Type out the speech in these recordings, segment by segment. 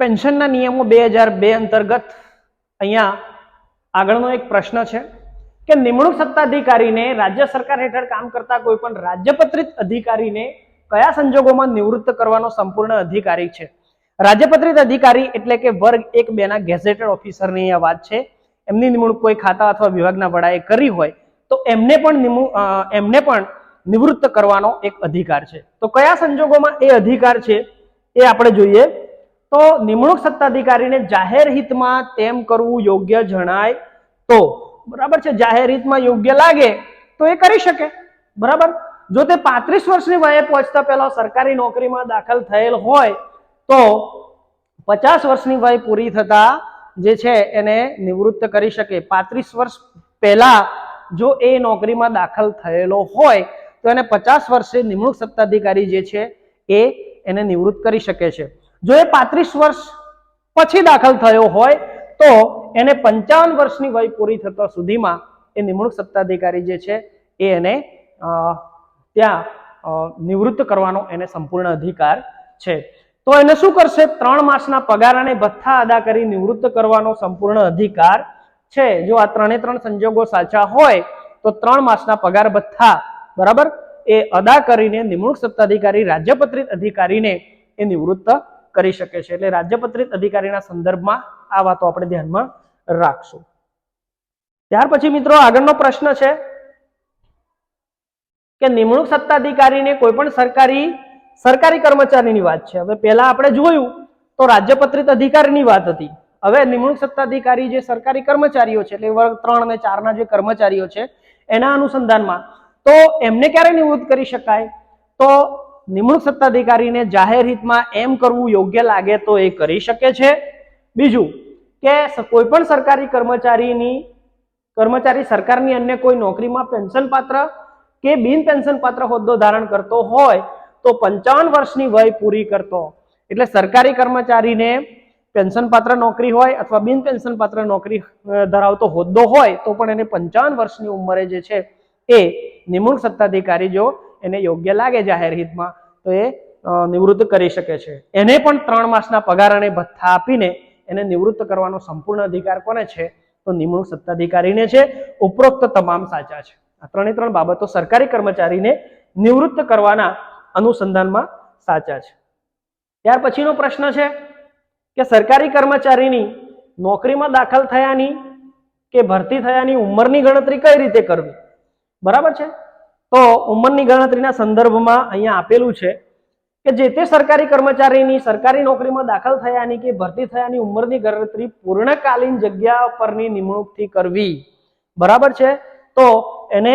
પેન્શનના નિયમો બે હજાર બે અંતર્ગત અહીંયા આગળનો એક પ્રશ્ન છે કે નિમણૂક સત્તાધિકારીને રાજ્ય સરકાર હેઠળ કામ કરતા કોઈ પણ રાજ્યપત્રિત અધિકારીને કયા સંજોગોમાં નિવૃત્ત કરવાનો સંપૂર્ણ અધિકારી છે? રાજ્યપત્રિત અધિકારી એટલે કે વર્ગ એક બેના ગેઝેટેડ ઓફિસરની આ વાત છે. એમની નિમણૂક કોઈ ખાતા અથવા વિભાગના વડાએ કરી હોય તો એમને પણ એમને પણ નિવૃત્ત કરવાનો એક અધિકાર છે. તો કયા સંજોગોમાં એ અધિકાર છે એ આપણે જોઈએ. તો નિમણૂક સત્તાધિકારીને જાહેર હિતમાં તેમ કરવું યોગ્ય જણાય તો, બરાબર છે, જાહેર હિતમાં યોગ્ય લાગે તો એ કરી શકે, બરાબર? જો તે પાંત્રીસ વર્ષની વયે પહોંચતા પહેલા સરકારી નોકરીમાં દાખલ થયેલ હોય તો પચાસ વર્ષની વય પૂરી થતા જે છે એને નિવૃત્ત કરી શકે. પાંત્રીસ વર્ષ પહેલા જો એ નોકરીમાં દાખલ થયેલો હોય તો એને પચાસ વર્ષે નિમણૂક સત્તાધિકારી જે છે એ એને નિવૃત્ત કરી શકે છે. જો એ પાંત્રીસ વર્ષ પછી દાખલ થયો હોય, તો એને પંચાવન વર્ષની વય પૂરી થતા સુધીમાં એ નિમણૂક સત્તાધિકારી જે છે, એ એને ત્યાં નિવૃત્ત કરવાનો એને સંપૂર્ણ અધિકાર છે. તો એને શું કરશે? ત્રણ માસના પગાર અને ભથ્થા અદા કરી નિવૃત્ત કરવાનો સંપૂર્ણ અધિકાર છે. જો આ ત્રણે ત્રણ સંજોગો સાચા હોય, તો ત્રણ માસના પગાર ભથ્થા, બરાબર? એ અદા કરીને નિમણૂક સત્તાધિકારી રાજ્યપત્રિત અધિકારીને એ નિવૃત્ત કરી શકે છે. એટલે રાજ્યપત્રિત અધિકારીના સંદર્ભમાં આ વાતો આપણે ધ્યાનમાં રાખશું. ત્યાર પછી મિત્રો આગળનો પ્રશ્ન છે કે નિમણૂક સત્તાધિકારીને કોઈ પણ સરકારી સરકારી કર્મચારીની વાત છે. હવે પહેલા આપણે જોયું તો રાજ્યપત્રિત અધિકારીની વાત હતી. હવે નિમણૂક સત્તાધિકારી જે સરકારી કર્મચારીઓ છે, એટલે વર્ગ ત્રણ અને ચારના જે કર્મચારીઓ છે, એના અનુસંધાનમાં તો એમને ક્યારે નિવૃત્ત કરી શકાય? તો નિમણૂક સત્તાધિકારીને જાહેર હિતમાં એમ કરવું યોગ્ય લાગે તો એ કરી શકે છે. બીજું કે કોઈ પણ સરકારી કર્મચારીની, કર્મચારી સરકારની અન્ય કોઈ નોકરીમાં પેન્શન પાત્ર કે બિન પેન્શન પાત્ર હોદ્દો ધારણ કરતો હોય તો પંચાવન વર્ષની વય પૂરી કરતો. એટલે સરકારી કર્મચારીને પેન્શન પાત્ર નોકરી હોય અથવા બિન પેન્શન પાત્ર નોકરી ધરાવતો હોદ્દો હોય તો પણ એને પંચાવન વર્ષની ઉંમરે જે છે એ નિમણૂક સત્તાધિકારી જો એને યોગ્ય લાગે જાહેર હિતમાં, તો એ નિવૃત્ત કરી શકે છે. એને પણ ત્રણ માસના પગાર અને ભથ્થા આપીને એને નિવૃત્ત કરવાનો સંપૂર્ણ અધિકાર કોને છે? તો નિમણૂક સત્તાધિકારીને છે. ઉપરોક્ત તમામ સાચા છે. આ ત્રણે ત્રણ બાબતો સરકારી કર્મચારીને નિવૃત્ત કરવાના અનુસંધાનમાં સાચા છે. ત્યાર પછીનો પ્રશ્ન છે કે સરકારી કર્મચારીની નોકરીમાં દાખલ થયાની કે ભરતી થયાની ઉંમરની ગણતરી કઈ રીતે કરવી? બરાબર છે? તો ઉંમરની ગણતરીના સંદર્ભમાં અહીંયા આપેલું છે કે જે તે સરકારી કર્મચારીની સરકારી નોકરીમાં દાખલ થયાની કે ભરતી થયાની ઉંમરની ગણતરી પૂર્ણકાલીન જગ્યા પરની નિમણૂકથી કરવી. બરાબર છે? તો એને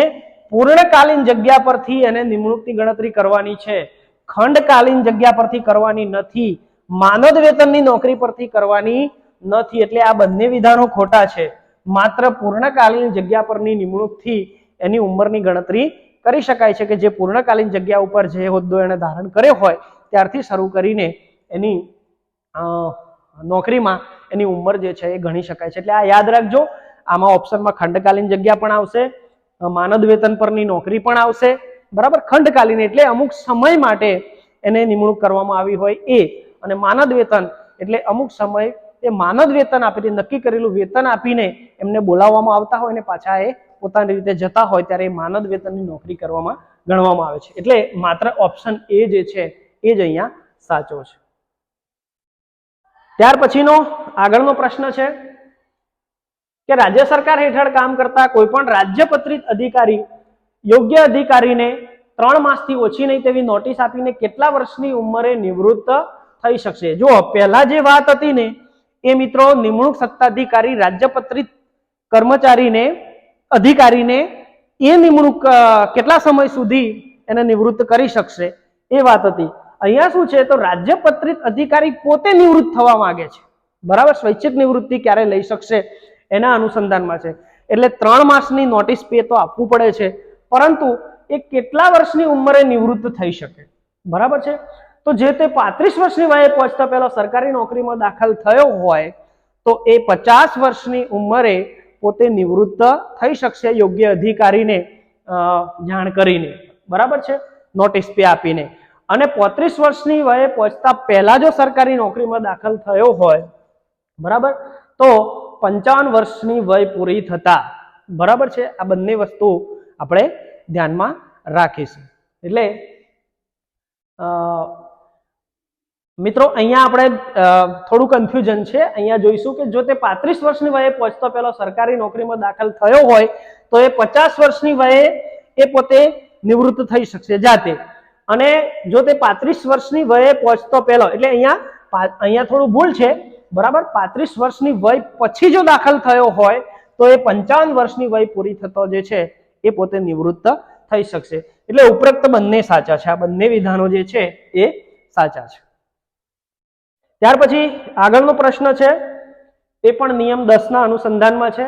પૂર્ણકાલીન જગ્યા પરથી એને નિમણૂકની ગણતરી કરવાની છે. ખંડકાલીન જગ્યા પરથી કરવાની નથી. માનદ વેતનની નોકરી પરથી કરવાની નથી. એટલે આ બંને વિધાનો ખોટા છે. માત્ર પૂર્ણકાલીન જગ્યા પરની નિમણૂકથી એની ઉંમરની ગણતરી કરી શકાય છે કે જે પૂર્ણકાલીન જગ્યા ઉપર જે હોદ્દો એને ધારણ કર્યો હોય, ત્યારથી શરૂ કરીને એની નોકરીમાં એની ઉંમર જે છે એ ગણી શકાય છે. એટલે આ યાદ રાખજો, આમાં ઓપ્શનમાં ખંડકાલીન જગ્યા પણ આવશે માનદ વેતન પરની નોકરી પણ આવશે, બરાબર? ખંડકાલીન એટલે અમુક સમય માટે એને નિમણૂક કરવામાં આવી હોય એ, અને માનદ વેતન એટલે અમુક સમય એ માનદ વેતન આપીને, નક્કી કરેલું વેતન આપીને એમને બોલાવવામાં આવતા હોય અને પાછા એ પોતાની રીતે જતા હોય ત્યારે માનદ વેતનની નોકરી કરવામાં ગણવામાં આવે છે. એટલે માત્ર ઓપ્શન એ જે છે, એ જ અહીંયા સાચો છે. ત્યાર પછીનો આગળનો પ્રશ્ન છે કે રાજ્ય સરકાર હેઠળ કામ કરતા કોઈ પણ રાજ્યપત્રિત અધિકારી, યોગ્ય અધિકારીને ત્રણ માસથી ઓછી નહીં તેવી નોટિસ આપીને કેટલા વર્ષની ઉંમરે નિવૃત્ત થઈ શકશે? જો પહેલા જે વાત હતી ને, એ મિત્રો નિમણૂક સત્તાધિકારી રાજ્યપત્રિત કર્મચારીને અધિકારીને એ નિમણૂક કેટલા સમય સુધી એને નિવૃત્ત કરી શકશે? એ વાત હતી. અહીંયા શું છે? તો રાજ્યપત્રિત અધિકારી પોતે નિવૃત્ત થવા માંગે છે. બરાબર? સ્વૈચ્છિક નિવૃત્તિ ક્યારે લઈ શકશે એના અનુસંધાનમાં છે. એટલે ત્રણ માસની નોટિસ પે તો આપવું પડે છે. પરંતુ એ કેટલા વર્ષની ઉંમરે નિવૃત્ત થઈ શકે? બરાબર છે? તો જે તે પાંત્રીસ વર્ષની વયે પહોંચતા પહેલા સરકારી નોકરીમાં દાખલ થયો હોય, તો એ પચાસ વર્ષની ઉંમરે પોતે નિવૃત્ત થઈ શકશે યોગ્ય અધિકારીને જાણ કરીને. બરાબર છે? નોટિસ પે આપીને. અને પોત્રીસ વર્ષની વયે પહોંચતા પહેલા જો સરકારી નોકરીમાં દાખલ થયો હોય, બરાબર? તો પંચાવન વર્ષની વય પૂરી થતા, બરાબર છે? આ બંને વસ્તુ આપણે ધ્યાનમાં રાખીશું. એટલે મિત્રો, અહીંયા આપણે થોડું કન્ફ્યુઝન છે. અહીંયા જોઈશું કે જો તે પાંત્રીસ વર્ષની વયે પહોંચતો પહેલો સરકારી નોકરીમાં દાખલ થયો હોય, તો એ પચાસ વર્ષની વયે એ પોતે નિવૃત્ત થઈ શકશે જાતે. અને જો તે પાંત્રીસ વર્ષની વયે પહોંચતો પહેલો એટલે અહીંયા અહીંયા થોડું ભૂલ છે. બરાબર? પાંત્રીસ વર્ષની વય પછી જો દાખલ થયો હોય, તો એ પંચાવન વર્ષની વય પૂરી થતો જે છે, એ પોતે નિવૃત્ત થઈ શકશે. એટલે ઉપરોક્ત બંને સાચા છે. આ બંને વિધાનો જે છે, એ સાચા છે. ત્યાર પછી આગળનો પ્રશ્ન છે, એ પણ નિયમ દસના અનુસંધાનમાં છે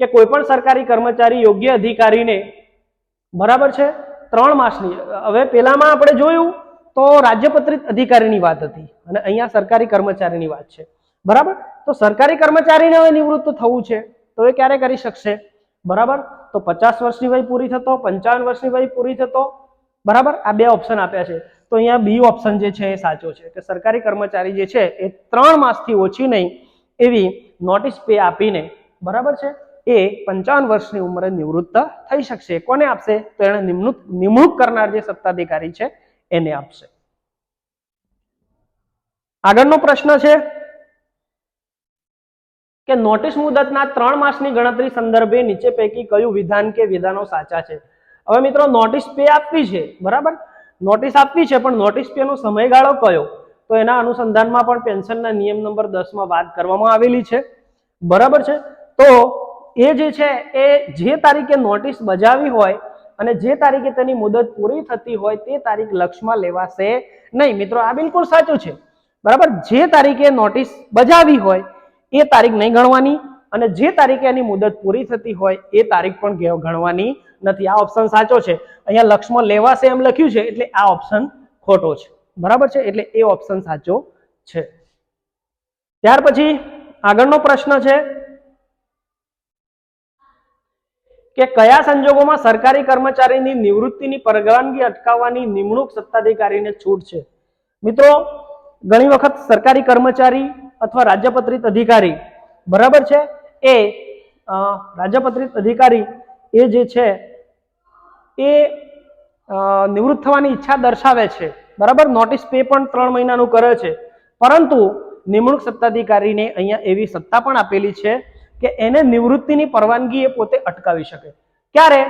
કે કોઈ પણ સરકારી કર્મચારી યોગ્ય અધિકારીને, બરાબર છે, ત્રણ માસની, હવે પેલામાં આપણે જોયું તો રાજ્યપત્રિત અધિકારીની વાત હતી અને અહીંયા સરકારી કર્મચારીની વાત છે. બરાબર? તો સરકારી કર્મચારીને હવે નિવૃત્ત થવું છે, તો એ ક્યારે કરી શકશે? બરાબર? તો પચાસ વર્ષની વય પૂરી થતો, પંચાવન વર્ષની વય પૂરી થતો, બરાબર? આ બે ઓપ્શન આપ્યા છે. તો અહીંયા બી ઓપ્શન જે છે એ સાચો છે કે સરકારી કર્મચારી જે છે એ ત્રણ માસથી ઓછી નહીં એવી નોટિસ પે આપીને, બરાબર છે? એ પંચાવન વર્ષની ઉંમરે નિવૃત્ત થઈ શકશે. કોને આપશે? તો એને નિમણૂક નિમણૂક કરનાર જે સત્તાધિકારી છે એને આપશે. આગળનો પ્રશ્ન છે કે નોટિસ મુદતના ત્રણ માસની ગણતરી સંદર્ભે નીચે પૈકી કયું વિધાન કે વિધાનો સાચા છે? હવે મિત્રો નોટિસ પે આપવી છે, બરાબર? નોટિસ આપવી છે, પણ નોટિસ પેનો સમયગાળો કયો? તો એના અનુસંધાનમાં પણ પેન્શનના નિયમ નંબર દસમાં વાત કરવામાં આવેલી છે. બરાબર છે? તો એ જે છે, એ જે તારીખે નોટિસ બજાવી હોય અને જે તારીખે તેની મુદત પૂરી થતી હોય, તે તારીખ લક્ષમાં લેવાશે નહીં. મિત્રો, આ બિલકુલ સાચું છે. બરાબર? જે તારીખે નોટિસ બજાવી હોય, એ તારીખ નહીં ગણવાની અને જે તારીખે એની મુદત પૂરી થતી હોય, એ તારીખ પણ ગણવાની નથી. આ ઓપ્શન સાચો છે. અહીંયા લક્ષમાં લેવાશે એમ લખ્યું છે, એટલે આ ઓપ્શન ખોટો છે. બરાબર છે? એટલે એ ઓપ્શન સાચો છે. ત્યાર પછી આગળનો પ્રશ્ન છે કે કયા સંજોગોમાં સરકારી કર્મચારીની નિવૃત્તિની પરવાનગી અટકાવવાની નિમણૂક સત્તાધિકારીને છૂટ છે? મિત્રો, ઘણી વખત સરકારી કર્મચારી અથવા રાજ્યપત્રિત અધિકારી, બરાબર છે? એ રાજ્યપત્રિત અધિકારી એ જે છે એ નિવૃત્ત થવાની ઈચ્છા દર્શાવે છે. બરાબર? નોટિસ પે પણ ત્રણ મહિનાનું કરે છે. પરંતુ નિમણૂક સત્તાધિકારીને અહીંયા એવી સત્તા પણ આપેલી છે કે એને નિવૃત્તિની પરવાનગી એ પોતે અટકાવી શકે. ક્યારે?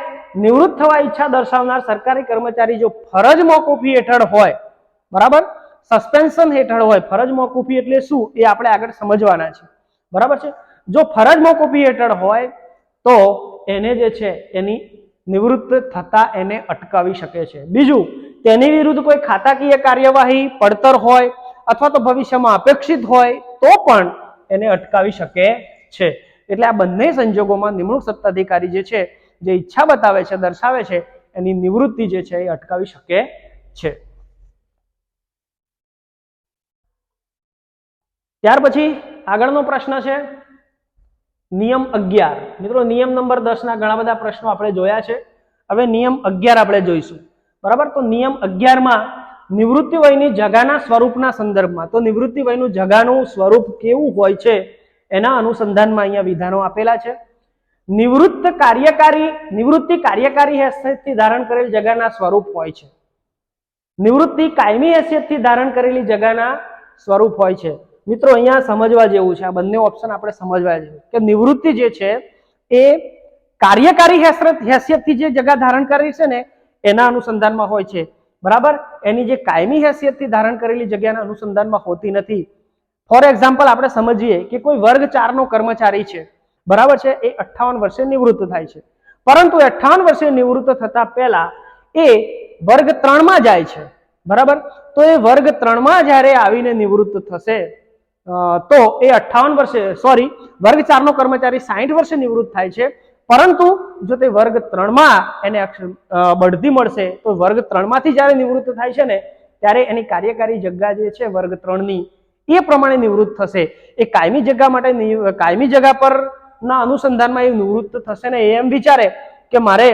નિવૃત્ત થવા ઈચ્છા દર્શાવનાર સરકારી કર્મચારી જો ફરજ મોકૂફી હેઠળ હોય, બરાબર? સસ્પેન્શન હેઠળ હોય, ફરજ મોકૂફી એટલે શું? એ આપણે આગળ સમજવાના છે. બરાબર છે? જો ફરજ મોકૂફી હેઠળ હોય, તો એને જે છે, એની નિવૃત્ત થતા એને અટકાવી શકે છે. બીજું, તેની વિરુદ્ધ કોઈ ખાતાકીય કાર્યવાહી પડતર હોય અથવા તો ભવિષ્યમાં અપેક્ષિત હોય તો પણ એને અટકાવી શકે છે. એટલે આ બંને સંજોગોમાં નિમણૂક સત્તાધિકારી જે છે, જે ઈચ્છા બતાવે છે, દર્શાવે છે, એની નિવૃત્તિ જે છે એ અટકાવી શકે છે. ત્યાર પછી આગળનો પ્રશ્ન છે નિયમ અગિયાર. મિત્રો, નિયમ નંબર દસના ઘણા બધા પ્રશ્નો આપણે જોયા છે. હવે નિયમ અગિયાર આપણે જોઈશું. બરાબર? તો નિયમ અગિયારમાં નિવૃત્તિ વયની જગાના સ્વરૂપના સંદર્ભમાં. તો નિવૃત્તિ વયનું જગાનું સ્વરૂપ કેવું હોય છે? એના અનુસંધાનમાં અહીંયા વિધાનો આપેલા છે. નિવૃત્ત કાર્યકારી, નિવૃત્તિ કાર્યકારી હેસિયતથી ધારણ કરેલ જગાના સ્વરૂપ હોય છે. નિવૃત્તિ કાયમી હેસિયતથી ધારણ કરેલી જગાના સ્વરૂપ હોય છે. મિત્રો, અહીંયા સમજવા જેવું છે. આ બંને ઓપ્શન આપણે સમજવા જેવું કે નિવૃત્તિ જે છે, એ કાર્યકારી હેસિયત હેસિયતથી જે જગા ધારણ કરી છે ને, એના અનુસંધાનમાં હોય છે. બરાબર? એની જે કાયમી હેસિયતથી ધારણ કરેલી જગ્યાના અનુસંધાનમાં હોતી નથી. ફોર એક્ઝામ્પલ આપણે સમજીએ કે કોઈ વર્ગ ચારનો કર્મચારી છે. બરાબર છે? એ અઠ્ઠાવન વર્ષે નિવૃત્ત થાય છે. પરંતુ અઠ્ઠાવન વર્ષે નિવૃત્ત થતા પહેલા એ વર્ગ ત્રણમાં જાય છે. બરાબર? તો એ વર્ગ ત્રણમાં જ્યારે આવીને નિવૃત્ત થશે તો એ અઠ્ઠાવન વર્ષે સોરી વર્ગ ચારનો કર્મચારી સાહીઠ વર્ષે નિવૃત્ત થાય છે. પરંતુ જો તે વર્ગ ત્રણમાં એને અક્ષર બઢતી મળશે, તો વર્ગ ત્રણમાંથી જ્યારે નિવૃત્ત થાય છે ને, ત્યારે એની કાર્યકારી જગ્યા જે છે વર્ગ ત્રણની, એ પ્રમાણે નિવૃત્ત થશે. એ કાયમી જગ્યા માટે કાયમી જગ્યા પર ના અનુસંધાનમાં એ નિવૃત્ત થશે ને એમ વિચારે કે મારે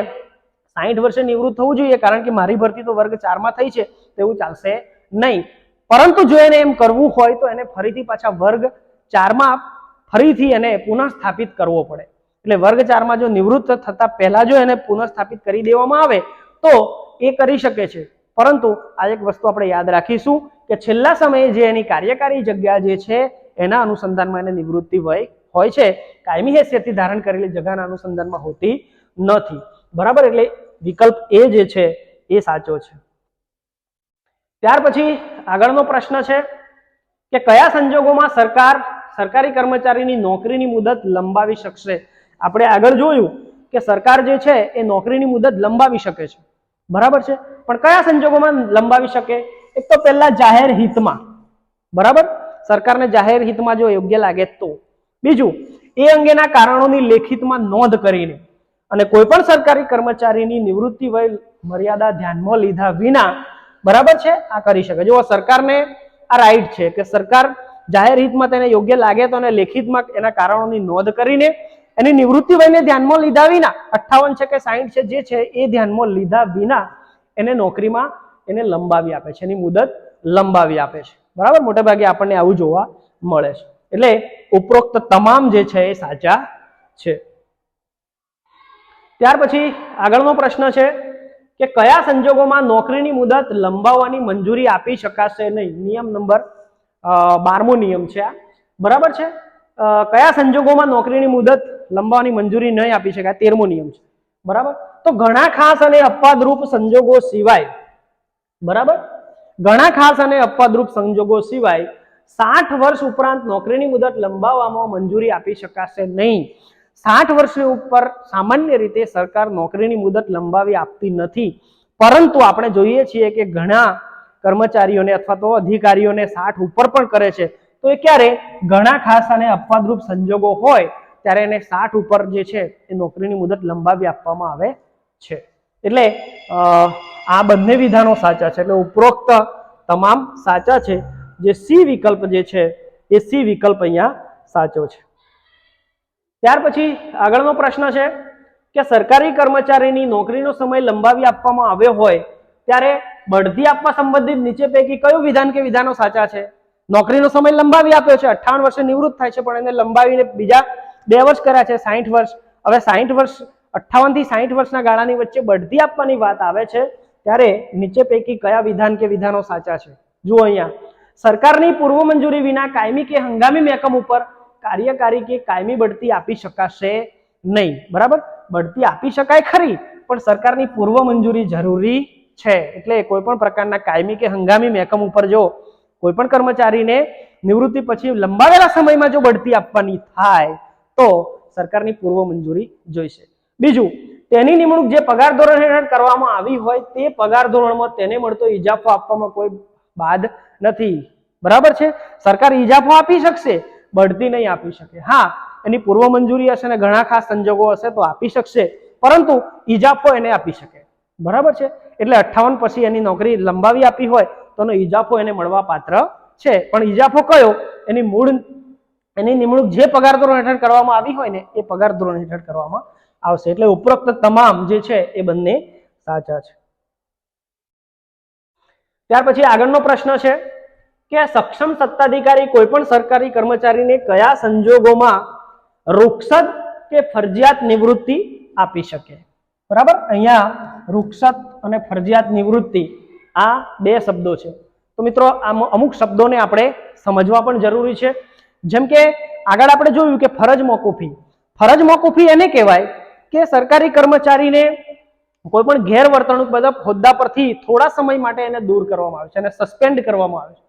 સાહીઠ વર્ષે નિવૃત્ત થવું જોઈએ, કારણ કે મારી ભરતી તો વર્ગ ચારમાં થઈ છે તેવું ચાલશે નહીં. પરંતુ જો એને એમ કરવું હોય તો એને ફરીથી પાછા વર્ગ ચારમાં ફરીથી એને પુનઃસ્થાપિત કરવો પડે. એટલે વર્ગ ચારમાં જો નિવૃત્ત થતા પહેલા જો એને પુનઃસ્થાપિત કરી દેવામાં આવે, તો એ કરી શકે છે. પરંતુ આ એક વસ્તુ આપણે યાદ રાખીશું કે છેલ્લા સમયે જે એની કાર્યકારી જગ્યા જે છે, એના અનુસંધાનમાં એને નિવૃત્તિ વય હોય છે. કાયમી હેસિયતથી ધારણ કરેલી જગ્યાના અનુસંધાનમાં હોતી નથી. બરાબર? એટલે વિકલ્પ એ જે છે, એ સાચો છે. ત્યાર પછી આગળનો પ્રશ્ન છે કે કયા સંજોગોમાં સરકાર સરકારી કર્મચારીની નોકરીની મુદત લંબાવી શકશે? આપણે આગળ જોયું કે સરકાર જે છે એ નોકરીની મુદત લંબાવી શકે છે. બરાબર છે? પણ કયા સંજોગોમાં લંબાવી શકે? એક તો પહેલા જાહેર હિતમાં. બરાબર? સરકારને જાહેર હિતમાં જો યોગ્ય લાગે તો. બીજું, એ અંગેના કારણોની લેખિતમાં નોંધ કરીને અને કોઈ પણ સરકારી કર્મચારીની નિવૃત્તિ વય મર્યાદા ધ્યાનમાં લીધા વિના બરાબર છે? આ કરી શકે. જો સરકારને આ રાઈટ છે કે સરકાર જાહેર હિતમાં તેને યોગ્ય લાગે તો એને લેખિતમાં એના કારણોની નોંધ કરીને એની નિવૃત્તિ વયને ધ્યાનમાં લીધા વિના, અઠ્ઠાવન છે કે સાહીઠ છે, જે છે એ ધ્યાનમાં લીધા વિના એને નોકરીમાં એને લંબાવી આપે છે. એની મુદત લંબાવી આપે છે. બરાબર? મોટે ભાગે આપણને આવું જોવા મળે છે. એટલે ઉપરોક્ત તમામ જે છે એ સાચા છે. ત્યાર પછી આગળનો પ્રશ્ન છે કે કયા સંજોગોમાં નોકરીની મુદત લંબાવવાની મંજૂરી આપી શકાશે નહીં? નિયમ નંબર બારમો નિયમ છે આ. બરાબર છે? કયા સંજોગોમાં નોકરીની મુદત લંબાવવાની મંજૂરી નહીં આપી શકાય? તેરમો નિયમ છે. બરાબર? તો ઘણા ખાસ અને અપવાદરૂપ સંજોગો સિવાય, બરાબર? ઘણા ખાસ અને અપવાદરૂપ સંજોગો સિવાય સાઠ વર્ષ ઉપરાંત નોકરીની મુદત લંબાવવામાં મંજૂરી આપી શકાશે નહીં. સાઠ વર્ષની ઉપર સામાન્ય રીતે સરકાર નોકરીની મુદત લંબાવી આપતી નથી. પરંતુ આપણે જોઈએ છીએ કે ઘણા કર્મચારીઓને અથવા તો અધિકારીઓને સાઠ ઉપર પણ કરે છે. તો એ ક્યારે? ઘણા ખાસ અને અપવાદરૂપ સંજોગો હોય ત્યારે એને સાઠ ઉપર જે છે એ નોકરીની મુદત લંબાવી આપવામાં આવે છે. એટલે આ બંને વિધાનો સાચા છે. એટલે ઉપરોક્ત તમામ સાચા છે. જે સી વિકલ્પ જે છે એ સી વિકલ્પ અહીંયા સાચો છે. ત્યાર પછી આગળનો પ્રશ્ન છે કે સરકારી કર્મચારીની નોકરીનો સમય લંબાવી આપવામાં આવ્યો હોય, ત્યારે બઢતી આપવા સંબંધિત નીચે પૈકી કયું વિધાન કે વિધાનો સાચા છે? નોકરીનો સમય લંબાવી આપ્યો છે, અઠ્ઠાવન વર્ષે નિવૃત્ત થાય છે, પણ એને લંબાવીને બીજા બે વર્ષ કર્યા છે સાહીઠ વર્ષ. હવે સાહીઠ વર્ષ અઠાવનથી સાહીઠ વર્ષના ગાળાની વચ્ચે બઢતી આપવાની વાત આવે છે, ત્યારે નીચે પૈકી કયા વિધાન કે વિધાનો સાચા છે? જુઓ અહીંયા. સરકારની પૂર્વ મંજૂરી વિના કાયમી કે હંગામી મહેકમ ઉપર કાર્યકારી કે કાયમી બઢતી આપી શકાશે નહીં. બરાબર? બઢતી આપી શકાય ખરી, પણ સરકારની પૂર્વ મંજૂરી જરૂરી છે. એટલે કોઈ પણ પ્રકારના કાયમી કે હંગામી મહેકમ ઉપર જો કોઈ પણ કર્મચારીને નિવૃત્તિ પછી લંબાવેલા સમયમાં જો બઢતી આપવાની થાય, તો સરકારની પૂર્વ મંજૂરી જોઈશે. બીજું, તેની નિમણૂક જે પગાર ધોરણ હેઠળ કરવામાં આવી હોય તે પગાર ધોરણમાં તેને મળતો ઇજાફો આપવામાં કોઈ બાદ નથી. બરાબર છે? સરકાર ઇજાફો આપી શકશે બઢતી નહીં આપી શકે. હા, એની પૂર્વ મંજૂરી હશે ને ઘણા ખાસ સંજોગો હશે તો આપી શકશે, પરંતુ ઇજાફો એને આપી શકે. બરાબર છે? એટલે અઠ્ઠાવન પછી એની નોકરી લંબાવી આપી હોય તો એનો ઇજાફો એને મળવા પાત્ર છે. પણ ઇજાફો કયો? એની મૂળ, એની નિમણૂક જે પગાર ધોરણ હેઠળ કરવામાં આવી હોય ને એ પગાર ધોરણ હેઠળ કરવામાં આવશે. એટલે ઉપરોક્ત તમામ જે છે એ બંને સાચા છે. ત્યાર પછી આગળનો પ્રશ્ન છે કે સક્ષમ સત્તાધિકારી કોઈ પણ સરકારી કર્મચારીને કયા સંજોગોમાં રૂક્ષત કે ફરજિયાત નિવૃત્તિ આપી શકે? બરાબર? અહીંયા રૂક્ષત અને ફરજિયાત નિવૃત્તિ આ બે શબ્દો છે. તો મિત્રો અમુક શબ્દોને આપણે સમજવા પણ જરૂરી છે. જેમ કે આગળ આપણે જોયું કે ફરજ મોકૂફી. ફરજ મોકૂફી એને કહેવાય કે સરકારી કર્મચારીને કોઈ પણ ગેરવર્તણૂક બધા હોદ્દા પરથી થોડા સમય માટે એને દૂર કરવામાં આવે છે અને સસ્પેન્ડ કરવામાં આવે છે.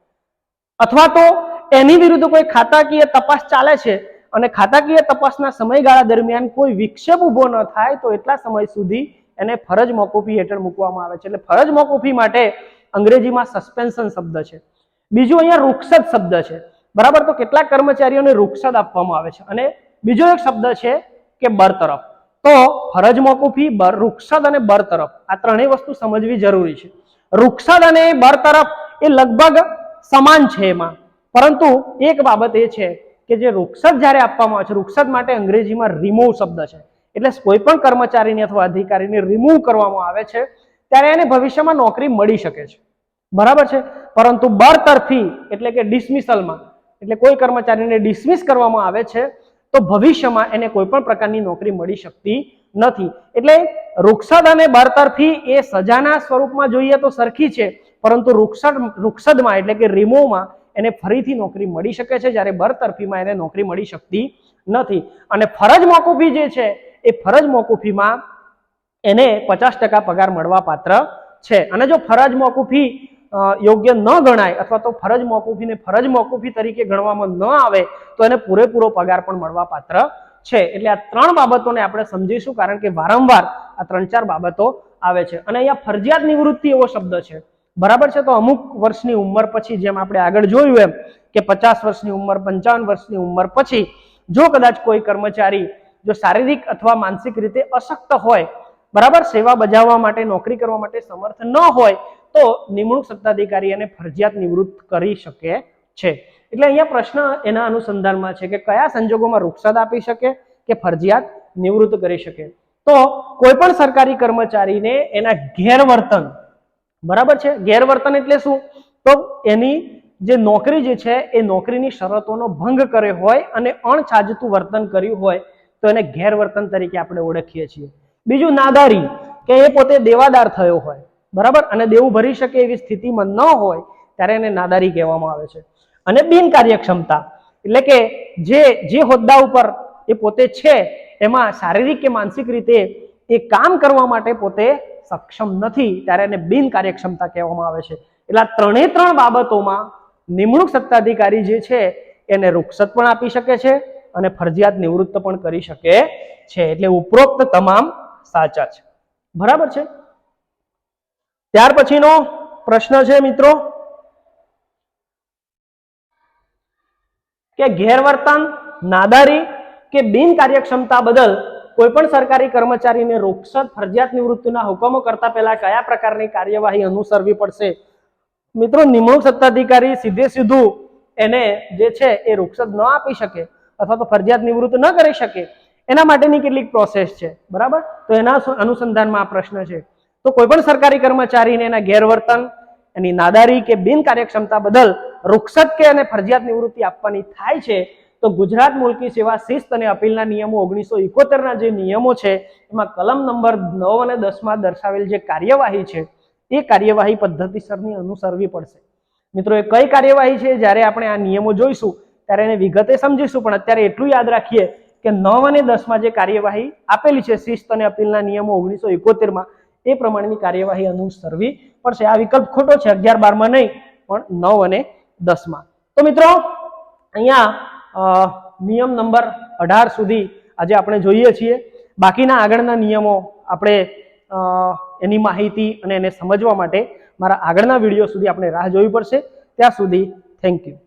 અથવા તો એની વિરુદ્ધ કોઈ ખાતાકીય તપાસ ચાલે છે અને ખાતાકીય તપાસના સમયગાળા દરમિયાન કોઈ વિક્ષેપ ઊભો ન થાય તો એટલા સમય સુધી એને ફરજ મોકૂફી હેઠળ મૂકવામાં આવે છે. એટલે ફરજ મોકૂફી માટે અંગ્રેજીમાં સસ્પેન્શન શબ્દ છે. બીજું અહીંયા રૂક્ષદ શબ્દ છે. બરાબર? તો કેટલાક કર્મચારીઓને રૂક્ષદ આપવામાં આવે છે. અને બીજો એક શબ્દ છે કે બરતરફ તો ફરજ મોકૂફી, બર રૂક્ષત અને બરતરફ આ ત્રણેય વસ્તુ સમજવી જરૂરી છે. રૂક્ષદ અને બરતરફ એ લગભગ સમાન છે એમાં. પરંતુ એક બાબત એ છે કે જે રૂક્ષત જ્યારે આપવામાં આવે છે રૂક્ષત માટે અંગ્રેજીમાં રિમૂવ શબ્દ છે. એટલે કોઈ પણ કર્મચારીને અથવા અધિકારીને રિમૂવ કરવામાં આવે છે, ત્યારે એને ભવિષ્યમાં નોકરી મળી શકે છે. બરાબર છે? પરંતુ બરતરફી એટલે કે ડિસમિસલમાં એટલે કોઈ કર્મચારીને ડિસમિસ કરવામાં આવે છે, તો ભવિષ્યમાં એને કોઈ પણ પ્રકારની નોકરી મળી શકતી નથી. એટલે રૂક્ષદ અને બરતરફી એ સજાના સ્વરૂપમાં જોઈએ તો સરખી છે પરંતુ રૂક્ષદ રૂક્ષદમાં એટલે કે રીમોમાં એને ફરીથી નોકરી મળી શકે છે. જ્યારે બરતરફીમાં એને નોકરી મળી શકતી નથી. અને ફરજ મોકૂફી જે છે, એ ફરજ મોકૂફીમાં એને પચાસ ટકા પગાર મળવા પાત્ર છે. અને જો ફરજ મોકૂફી યોગ્ય ન ગણાય અથવા તો ફરજ મોકૂફીને ફરજ મોકૂફી તરીકે ગણવામાં ન આવે, તો એને પૂરેપૂરો પગાર પણ મળવા પાત્ર છે. એટલે આ ત્રણ બાબતોને આપણે સમજીશું, કારણ કે વારંવાર આ ત્રણ ચાર બાબતો આવે છે. અને અહીંયા ફરજિયાત નિવૃત્તિ એવો શબ્દ છે. બરાબર છે? તો અમુક વર્ષની ઉંમર પછી જેમ આપણે આગળ જોયું એમ કે પચાસ વર્ષની ઉંમર, પંચાવન વર્ષની ઉંમર પછી જો કદાચ કોઈ કર્મચારી જો શારીરિક અથવા માનસિક રીતે અશક્ત હોય, બરાબર, સેવા બજાવવા માટે, નોકરી કરવા માટે સમર્થ ન હોય, તો નિમણૂક સત્તાધિકારી એને ફરજિયાત નિવૃત્ત કરી શકે છે. એટલે અહીંયા પ્રશ્ન એના અનુસંધાનમાં છે કે કયા સંજોગોમાં રૂક્ષદ આપી શકે કે ફરજિયાત નિવૃત્ત કરી શકે? તો કોઈ પણ સરકારી કર્મચારીને એના ગેરવર્તન બરાબર છે? ગેરવર્તન એટલે શું? તો એની જે નોકરી જે છે, એ નોકરીની શરતોનો ભંગ કર્યો હોય અને અણછાજતું વર્તન કર્યું હોય, તો એને ગેરવર્તન તરીકે આપણે ઓળખીએ છીએ. બીજું નાદારી, કે એ પોતે દેવાદાર થયો હોય, બરાબર? અને દેવું ભરી શકે એવી સ્થિતિમાં ન હોય, ત્યારે એને નાદારી કહેવામાં આવે છે. અને બિનકાર્યક્ષમતા એટલે કે જે જે હોદ્દા ઉપર એ પોતે છે, એમાં શારીરિક કે માનસિક રીતે એ કામ કરવા માટે પોતે સક્ષમ નથી, ત્યારે એને બિનકાર્યક્ષમતા કહેવામાં આવે છે. એટલે ત્રણે ત્રણ બાબતોમાં નિમણૂક સત્તાધિકારી જે છે, એને રૂક્ષત પણ આપી શકે છે અને ફરજિયાત નિવૃત્ત પણ કરી શકે છે. એટલે ઉપરોક્ત તમામ સાચા છે. બરાબર છે? ત્યાર પછીનો પ્રશ્ન છે મિત્રો, કે ગેરવર્તન, નાદારી કે બિનકાર્યક્ષમતા બદલ કોઈ પણ સરકારી કર્મચારીને રૂક્ષત ફરજિયાત નિવૃત્તિના હુકમો કરતા પહેલા કયા પ્રકારની કાર્યવાહી અનુસરવી પડશે? મિત્રો, નિમણૂક સત્તાધિકારી સીધે સીધું એને જે છે એ રૂક્ષત ન આપી શકે અથવા તો ફરજિયાત નિવૃત્ત ન કરી શકે. એના માટેની કેટલીક પ્રોસેસ છે, બરાબર? તો એના અનુસંધાનમાં આ પ્રશ્ન છે. તો કોઈ પણ સરકારી કર્મચારીને એના ગેરવર્તન, એની નાદારી કે બિનકાર્યક્ષમતા બદલ રૂક્ષત કે અને ફરજિયાત નિવૃત્તિ આપવાની થાય છે તો ગુજરાત મુલકી સેવા શિસ્ત અને અપીલના નિયમો ઓગણીસો ના જે નિયમો છે, એમાં કલમ નંબર નવ અને દસમાં દર્શાવેલ જે કાર્યવાહી છે, એ કાર્યવાહી પદ્ધતિસરની અનુસરવી પડશે. મિત્રો, એ કઈ કાર્યવાહી છે? જ્યારે આપણે આ નિયમો જોઈશું, ત્યારે એને વિગતે સમજીશું, પણ અત્યારે એટલું યાદ રાખીએ કે નવ અને દસમાં જે કાર્યવાહી આપેલી છે, શિસ્ત અને અપીલના નિયમો ઓગણીસો માં એ પ્રમાણેની કાર્યવાહી અનુસરવી પડશે. આ વિકલ્પ ખોટો છે, અગિયાર બારમાં નહીં, પણ નવ અને દસમાં. તો મિત્રો, અહીંયા નિયમ નંબર અઢાર સુધી આજે આપણે જોઈએ છીએ. બાકીના આગળના નિયમો આપણે એની માહિતી અને એને સમજવા માટે મારા આગળના વીડિયો સુધી આપણે રાહ જોવી પડશે. ત્યાં સુધી થેન્ક યુ